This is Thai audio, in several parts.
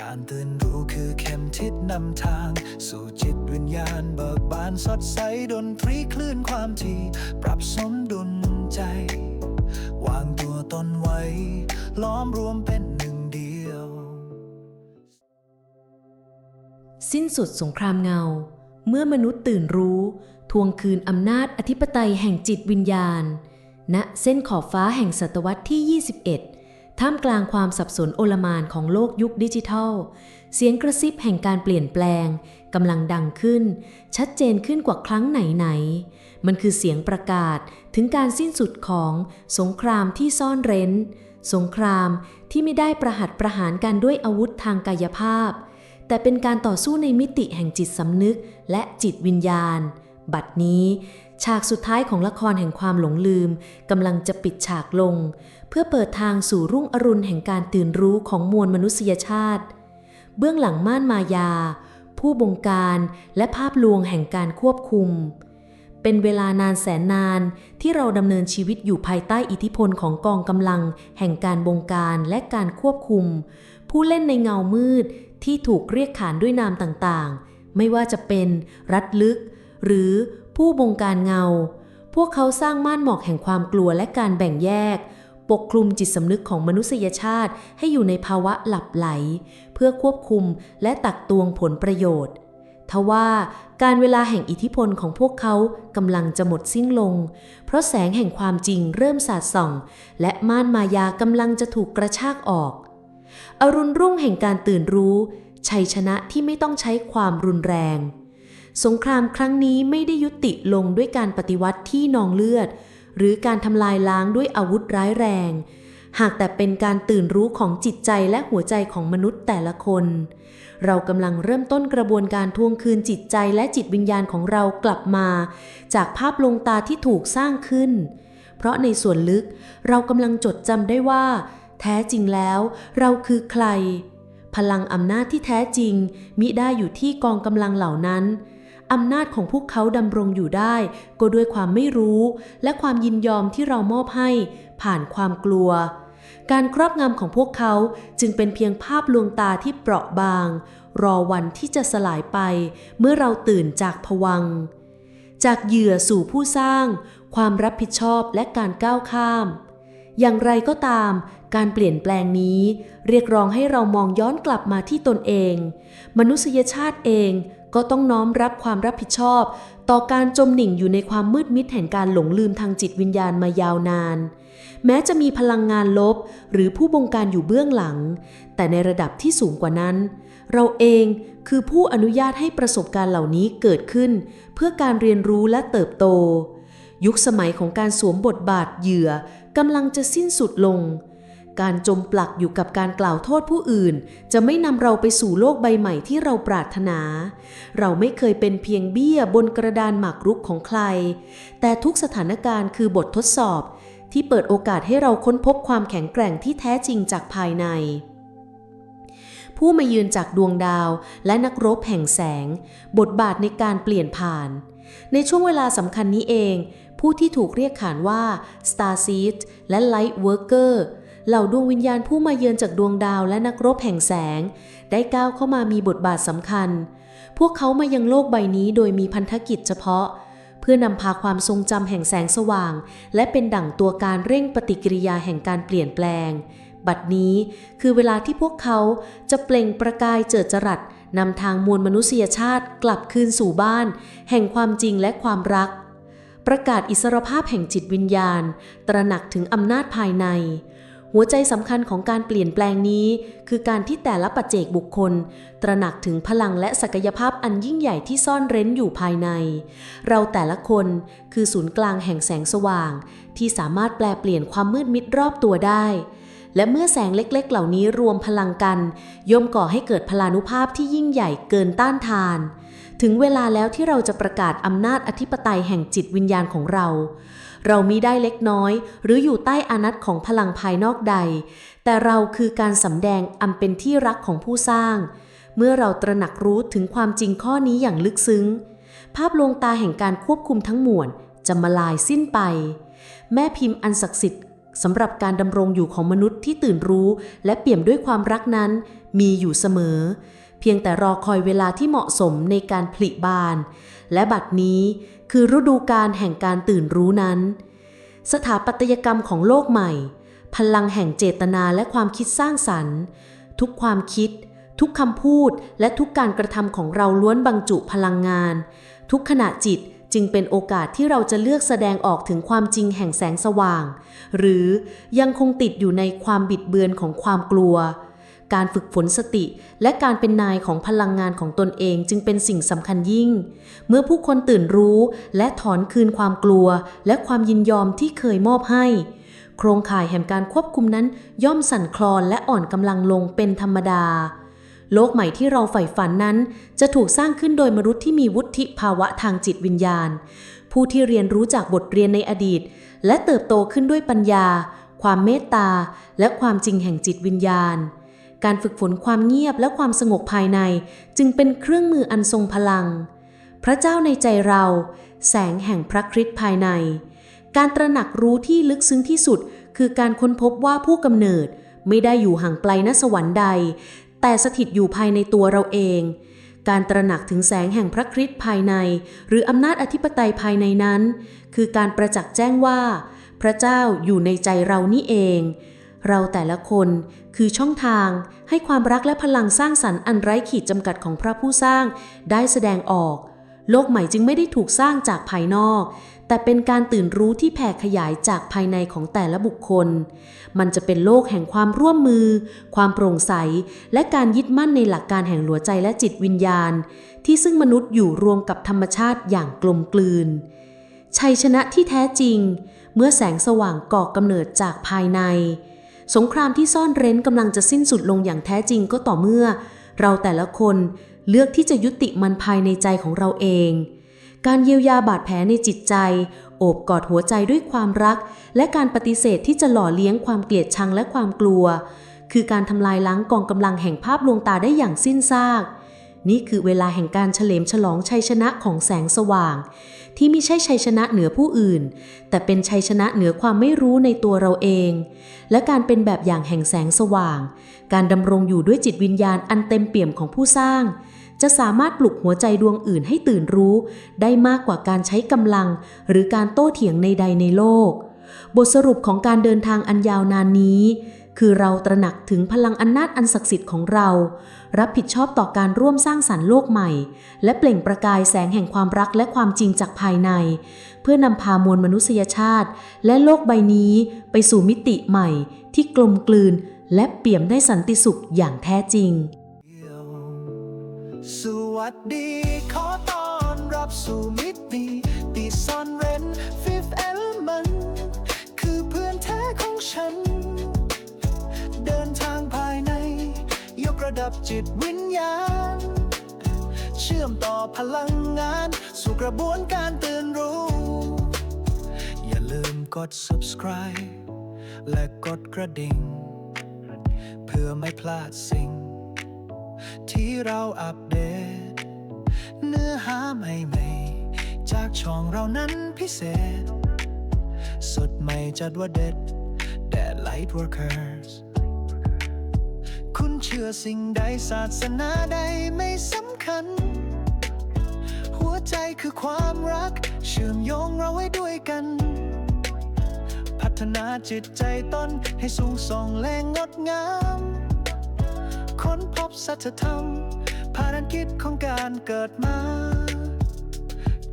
การตื่นรู้คือเข็มทิศนำทาง สู่จิตวิญญาณเบิกบานสดใสดนตรีคลื่นความถี่ ปรับสมดุลใจ วางตัวตนไว้ ล้อมรวมเป็นหนึ่งเดียว สิ้นสุดสงครามเงา เมื่อมนุษย์ตื่นรู้ ทวงคืนอำนาจอธิปไตยแห่งจิตวิญญาณ ณเส้นขอบฟ้าแห่งศตวรรษที่ 21 ท่ามกลางความสับสนโอลมานของโลกยุคดิจิทัล เสียงกระซิบแห่งการเปลี่ยนแปลงกำลังดังขึ้น ชัดเจนขึ้นกว่าครั้งไหนๆ มันคือเสียงประกาศถึงการสิ้นสุดของสงครามที่ซ่อนเร้น สงครามที่ไม่ได้ประหัตประหารกันด้วยอาวุธทางกายภาพ แต่เป็นการต่อสู้ในมิติแห่งจิตสำนึกและจิตวิญญาณ บัดนี้ ฉากสุดท้ายของละครแห่งความหลงลืมกำลังจะปิดฉากลง เพื่อเปิดทางสู่รุ่งอรุณแห่งการตื่นรู้ของมวลมนุษยชาติ เบื้องหลังม่านมายา ผู้บงการและภาพลวงแห่งการควบคุม เป็นเวลานานแสนนานที่เราดำเนินชีวิตอยู่ภายใต้อิทธิพลของกองกำลัง แห่งการบงการและการควบคุม ผู้เล่นในเงามืดที่ถูกเรียกขานด้วยนามต่างๆ ไม่ว่าจะเป็นรัฐลึก หรือ ผู้บงการเงา พวกเขาสร้างม่านหมอกแห่งความกลัวและการแบ่งแยก ปกคลุมจิตสำนึกของมนุษยชาติให้อยู่ในภาวะหลับไหล เพื่อควบคุมและตักตวงผลประโยชน์ทว่าการเวลาแห่งอิทธิพลของพวกเขากำลังจะหมดสิ้นลง เพราะแสงแห่งความจริงเริ่มสาดส่อง และม่านมายากำลังจะถูกกระชากออก อรุณรุ่งแห่งการตื่นรู้ ชัยชนะที่ไม่ต้องใช้ความรุนแรง สงครามครั้งนี้ไม่ได้ยุติลงด้วยการปฏิวัติที่นองเลือด หรือการทำลายล้างด้วยอาวุธร้ายแรง หากแต่เป็นการตื่นรู้ของจิตใจและหัวใจของมนุษย์แต่ละคน เรากำลังเริ่มต้นกระบวนการทวงคืนจิตใจและจิตวิญญาณของเรากลับมา จากภาพลงตาที่ถูกสร้างขึ้น เพราะในส่วนลึกเรากำลังจดจำได้ว่า แท้จริงแล้วเราคือใคร พลังอำนาจที่แท้จริงมิได้อยู่ที่กองกำลังเหล่านั้น อำนาจของพวกเขาดำรงอยู่ได้ ก็ด้วยความไม่รู้ และความยินยอมที่เรามอบให้ ผ่านความกลัว การครอบงำของพวกเขาจึงเป็นเพียงภาพลวงตาที่เปราะบาง รอวันที่จะสลายไป เมื่อเราตื่นจากผวัง จากเหยื่อสู่ผู้สร้าง ความรับผิดชอบและการก้าวข้าม อย่างไรก็ตามการเปลี่ยนแปลงนี้ เรียกร้องให้เรามองย้อนกลับมาที่ตนเอง มนุษยชาติเอง ก็ต้องน้อมรับความรับผิดชอบ ต่อการจมหนิ่งอยู่ในความมืดมิดแห่งการหลงลืมทางจิตวิญญาณมายาวนาน แม้จะมีพลังงานลบ หรือผู้บงการอยู่เบื้องหลัง แต่ในระดับที่สูงกว่านั้น เราเองคือผู้อนุญาตให้ประสบการณ์เหล่านี้เกิดขึ้น เพื่อการเรียนรู้และเติบโต ยุคสมัยของการสวมบทบาทเหยื่อกำลังจะสิ้นสุดลง การจมปลักอยู่กับการกล่าวโทษผู้อื่น จะไม่นำเราไปสู่โลกใบใหม่ที่เราปรารถนา เราไม่เคยเป็นเพียงเบี้ยบนกระดานหมากรุกของใคร แต่ทุกสถานการณ์คือบททดสอบ ที่เปิดโอกาสให้เราค้นพบความแข็งแกร่งที่แท้จริงจากภายใน ผู้มายืนจากดวงดาวและนักรบแห่งแสง บทบาทในการเปลี่ยนผ่าน ในช่วงเวลาสำคัญนี้เอง ผู้ที่ถูกเรียกขานว่า Star Seed และ Light Worker เหล่าดวงวิญญาณผู้มาเยือนจากดวงดาวและนักรบแห่งแสง ได้ก้าวเข้ามามีบทบาทสำคัญ พวกเขามายังโลกใบนี้โดยมีพันธกิจเฉพาะ เพื่อนำพาความทรงจำแห่งแสงสว่าง และเป็นดั่งตัวการเร่งปฏิกิริยาแห่งการเปลี่ยนแปลง บัดนี้คือเวลาที่พวกเขาจะเปล่งประกายเจิดจรัสนำทางมวลมนุษยชาติกลับคืนสู่บ้าน แห่งความจริงและความรัก ประกาศอิสรภาพแห่งจิตวิญญาณ ตระหนักถึงอำนาจภายใน หัวใจสำคัญของการเปลี่ยนแปลงนี้ คือการที่แต่ละปัจเจกบุคคล ตระหนักถึงพลังและศักยภาพอันยิ่งใหญ่ที่ซ่อนเร้นอยู่ภายใน เราแต่ละคนคือศูนย์กลางแห่งแสงสว่าง ที่สามารถแปลเปลี่ยนความมืดมิดรอบตัวได้ และเมื่อแสงเล็กๆ เหล่านี้รวมพลังกัน ย่อมก่อให้เกิดพลานุภาพที่ยิ่งใหญ่เกินต้านทาน ถึงเวลาแล้วที่เราจะประกาศอำนาจอธิปไตยแห่งจิตวิญญาณของเรา เรามีได้เล็กน้อย หรืออยู่ใต้อานัตของพลังภายนอกใด แต่เราคือการสำแดงอันเป็นที่รักของผู้สร้าง เมื่อเราตระหนักรู้ถึงความจริงข้อนี้อย่างลึกซึ้ง ภาพลวงตาแห่งการควบคุมทั้งมวลจะมาลายสิ้นไป แม่พิมพ์อันศักดิ์สิทธิ์สำหรับการดำรงอยู่ของมนุษย์ที่ตื่นรู้ และเปี่ยมด้วยความรักนั้นมีอยู่เสมอ เพียงแต่รอคอยเวลาที่เหมาะสมในการผลิบาน และบัดนี้ คือฤดูการแห่งการตื่นรู้นั้น สถาปัตยกรรมของโลกใหม่ พลังแห่งเจตนาและความคิดสร้างสรรค์ ทุกความคิด ทุกคำพูดและทุกการกระทำของเราล้วนบรรจุพลังงาน ทุกขณะจิตจึงเป็นโอกาสที่เราจะเลือกแสดงออกถึงความจริงแห่งแสงสว่าง หรือยังคงติดอยู่ในความบิดเบือนของความกลัว การฝึกฝนสติ และการเป็นนายของพลังงานของตนเองจึงเป็นสิ่งสำคัญยิ่ง เมื่อผู้คนตื่นรู้และถอนคืนความกลัว และความยินยอมที่เคยมอบให้ โครงข่ายแห่งการควบคุมนั้นย่อมสั่นคลอนและอ่อนกำลังลงเป็นธรรมดา โลกใหม่ที่เราใฝ่ฝันนั้น จะถูกสร้างขึ้นโดยมนุษย์ที่มีวุฒิภาวะทางจิตวิญญาณ ผู้ที่เรียนรู้จากบทเรียนในอดีต และเติบโตขึ้นด้วยปัญญาความเมตตา และความจริงแห่งจิตวิญญาณ การฝึกฝนความเงียบและความสงบภายใน จึงเป็นเครื่องมืออันทรงพลัง พระเจ้าในใจเรา แสงแห่งพระคริสต์ภายใน การตระหนักรู้ที่ลึกซึ้งที่สุด คือการค้นพบว่าผู้กำเนิดไม่ได้อยู่ห่างไกลณสวรรค์ใด แต่สถิตอยู่ภายในตัวเราเอง การตระหนักถึงแสงแห่งพระคริสต์ภายใน หรืออำนาจอธิปไตยภายในนั้น คือการประจักษ์แจ้งว่า พระเจ้าอยู่ในใจเรานี่เอง เราแต่ละคน คือช่องทางให้ความรักและพลังสร้างสรรค์อันไร้ขีดจำกัดของพระผู้สร้างได้แสดงออก โลกใหม่จึงไม่ได้ถูกสร้างจากภายนอก แต่เป็นการตื่นรู้ที่แผ่ขยายจากภายในของแต่ละบุคคล มันจะเป็นโลกแห่งความร่วมมือ ความโปร่งใส และการยึดมั่นในหลักการแห่งหัวใจและจิตวิญญาณ ที่ซึ่งมนุษย์อยู่รวมกับธรรมชาติอย่างกลมกลืน ชัยชนะที่แท้จริง เมื่อแสงสว่างก่อกำเนิดจากภายใน สงครามที่ซ่อนเร้นกำลังจะสิ้นสุดลงอย่างแท้จริงก็ต่อเมื่อ เราแต่ละคนเลือกที่จะยุติมันภายในใจของเราเอง การเยียวยาบาดแผลในจิตใจ โอบกอดหัวใจด้วยความรัก และการปฏิเสธที่จะหล่อเลี้ยงความเกลียดชังและความกลัว คือการทำลายล้างกองกำลังแห่งภาพลวงตาได้อย่างสิ้นซาก นี่คือเวลาแห่งการเฉลิมฉลองชัยชนะของแสงสว่าง ที่ไม่ใช่ชัยชนะเหนือผู้อื่น แต่เป็นชัยชนะเหนือความไม่รู้ในตัวเราเอง และการเป็นแบบอย่างแห่งแสงสว่าง การดำรงอยู่ด้วยจิตวิญญาณอันเต็มเปี่ยมของผู้สร้าง จะสามารถปลุกหัวใจดวงอื่นให้ตื่นรู้ ได้มากกว่าการใช้กำลัง หรือการโต้เถียงในใดในโลก บทสรุปของการเดินทางอันยาวนานนี้ คือเราตระหนักถึงพลังอำนาจอันศักดิ์สิทธิ์ของเรา รับผิดชอบต่อการร่วมสร้างสรรค์โลกใหม่ และเปล่งประกายแสงแห่งความรักและความจริงจากภายใน เพื่อนำพามวลมนุษยชาติ และโลกใบนี้ไปสู่มิติใหม่ ที่กลมกลืน และเปี่ยมได้สันติสุขอย่างแท้จริง สวัสดีขอต้อนรับสู่ พลังงาน สู่กระบวนการตื่นรู้ อย่าลืมกด subscribe และกดกระดิ่ง เพื่อไม่พลาดสิ่ง ที่เราอัปเดต เนื้อหาใหม่ๆ จากช่องเรานั้นพิเศษ สดใหม่จัดว่าเด็ดแดด Light Workers คุณเชื่อสิ่งใดศาสนาใดไม่สำคัญ ใจคือความรัก เชื่อมโยงเราไว้ด้วยกัน พัฒนาจิตใจตนให้สูงส่องและงดงาม ค้นพบสัจธรรมภารกิจของการเกิดมา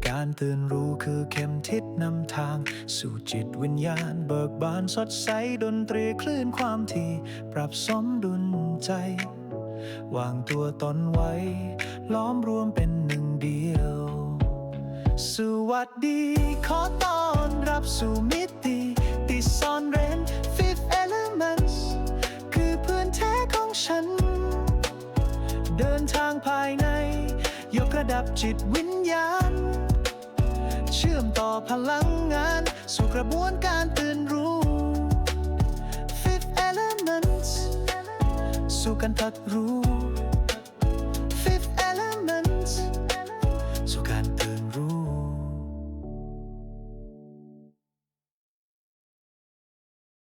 การตื่นรู้คือเข็มทิศนำทาง สู่จิตวิญญาณเบิกบานสดใสดนตรีคลื่นความถี่ ปรับสมดุลใจ วางตัวตนไว้ ล้อมรวมเป็นหนึ่งเดียว สวัสดี ขอต้อนรับสู่มิติติซ่อนเร้น Fifth Elements คือเพื่อนแท้ของฉัน เดินทางภายใน ยกระดับจิตวิญญาณ เชื่อมต่อพลังงาน สู่กระบวนการตื่นรู้ Fifth Elements สู่การตัดรู้